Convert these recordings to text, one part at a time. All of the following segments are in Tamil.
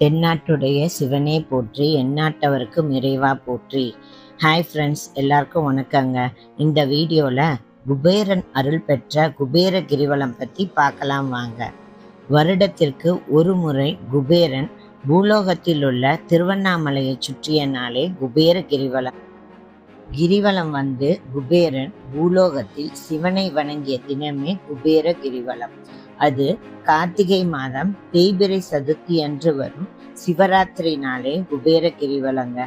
தென்னாட்டுடைய சிவனே போற்றி எந்நாட்டவருக்கு இறைவா போற்றி. ஹாய் ஃப்ரெண்ட்ஸ் எல்லாருக்கும் வணக்கங்க. இந்த வீடியோவில் குபேரன் அருள் பெற்ற குபேர கிரிவலம் பற்றி பார்க்கலாம் வாங்க. வருடத்திற்கு ஒரு முறை குபேரன் பூலோகத்தில் உள்ள திருவண்ணாமலையை சுற்றிய நாளே குபேர கிரிவலம். கிரிவலம் வந்து குபேரன் பூலோகத்தில் சிவனை வணங்கிய தினமே குபேர கிரிவலம். அது கார்த்திகை மாதம் தேய்பிரை சதுர்த்தி அன்று வரும் சிவராத்திரி நாளே குபேர கிரிவலங்க.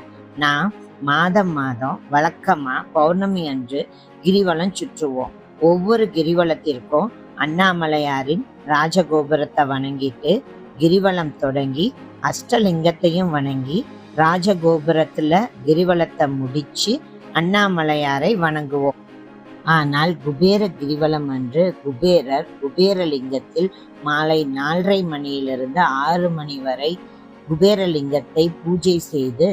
நான் மாதம் மாதம் வழக்கமா பௌர்ணமி அன்று கிரிவலம் சுற்றுவோம். ஒவ்வொரு கிரிவலத்திற்கும் அண்ணாமலையாரின் ராஜகோபுரத்தை வணங்கிட்டு கிரிவலம் தொடங்கி அஷ்டலிங்கத்தையும் வணங்கி ராஜகோபுரத்துல கிரிவலத்தை முடிச்சு அண்ணாமலையாரை வணங்குவோம். ஆனால் குபேர கிரிவலம் அன்று குபேரர் குபேரலிங்கத்தில் மாலை நாலரை மணியிலிருந்து ஆறு மணி வரை குபேரலிங்கத்தை பூஜை செய்து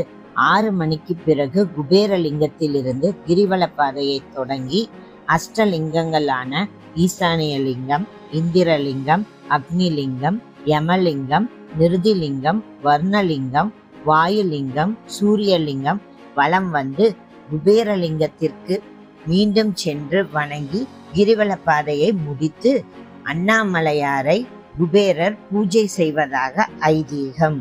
ஆறு மணிக்கு பிறகு குபேரலிங்கத்திலிருந்து கிரிவல பாதையை தொடங்கி அஷ்டலிங்கங்களான ஈசானிய லிங்கம் இந்திரலிங்கம் அக்னிலிங்கம் யமலிங்கம் நிருதிலிங்கம் வர்ணலிங்கம் வாயுலிங்கம் சூரியலிங்கம் வலம் வந்து குபேரலிங்கத்திற்கு மீண்டும் சென்று வணங்கி கிரிவல பாதையை முடித்து அண்ணாமலையாரை குபேரர் பூஜை செய்வதாக ஐதீகம்.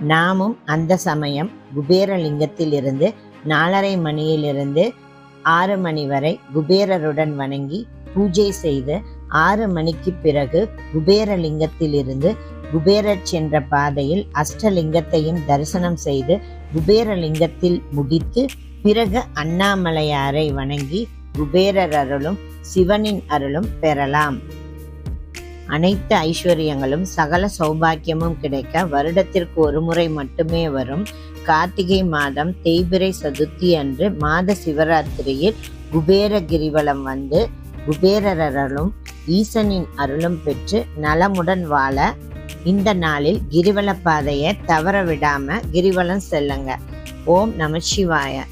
நாமும் அந்த சமயம் குபேரலிங்கத்திலிருந்து நாலரை மணியிலிருந்து ஆறு மணி வரை குபேரருடன் வணங்கி பூஜை செய்து ஆறு மணிக்கு பிறகு குபேரலிங்கத்திலிருந்து குபேரர் சென்ற பாதையில் அஷ்டலிங்கத்தையும் தரிசனம் செய்து குபேரலிங்கத்தில் முடித்து பிறகு அண்ணாமலையாரை வணங்கி குபேரர் அருளும் சிவனின் அருளும் பெறலாம். அனைத்து ஐஸ்வர்யங்களும் சகல சௌபாக்கியமும் கிடைக்க வருடத்திற்கு ஒரு முறை மட்டுமே வரும். கார்த்திகை மாதம் தேய்பிரை சதுர்த்தி அன்று மாத சிவராத்திரியில் குபேர கிரிவலம் வந்து குபேரரருளும் ஈசனின் அருளும் பெற்று நலமுடன் வாழ இந்த நாளில் கிரிவல பாதையை தவற விடாம கிரிவலம் செல்லுங்க. ஓம் நம சிவாய.